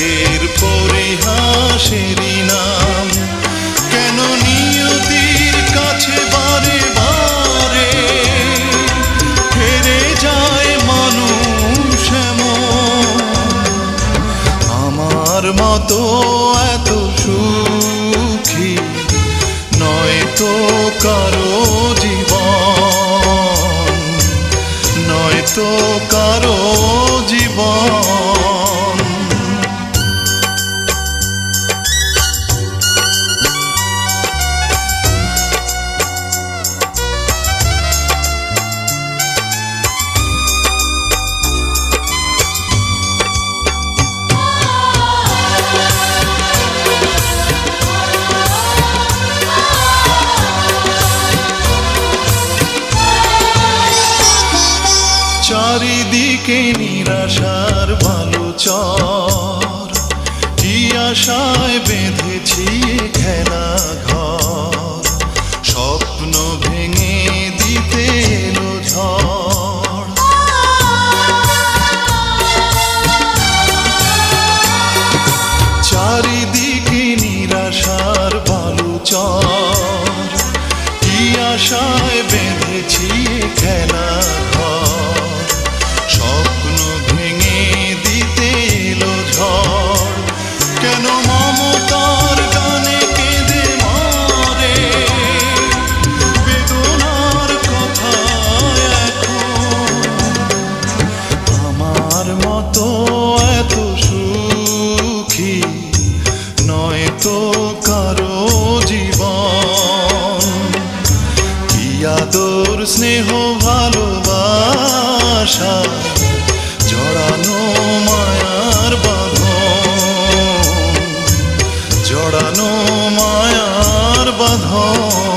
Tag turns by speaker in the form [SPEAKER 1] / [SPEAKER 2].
[SPEAKER 1] ভাগ্যের পরিহাসেরই নাম। কেন নিয়তির কাছে বারে বারে হেরে যায় মানুষ আমার মতো এত সুখী নয় তো কারও জীবন। নয় তো চারিদিকে নিরাশার ভালো চর কি আশায় বেঁধেছি খেলা ঘর। স্বপ্ন ভেঙে দিতে এলো চারিদিকে নিরাশার বালু চর কি আশায় বেঁধেছি খেলা ঘর। আদর স্নেহ ভালোবাসা জড়ানো মায়ার বাঁধন জড়ানো মায়ার বাঁধন।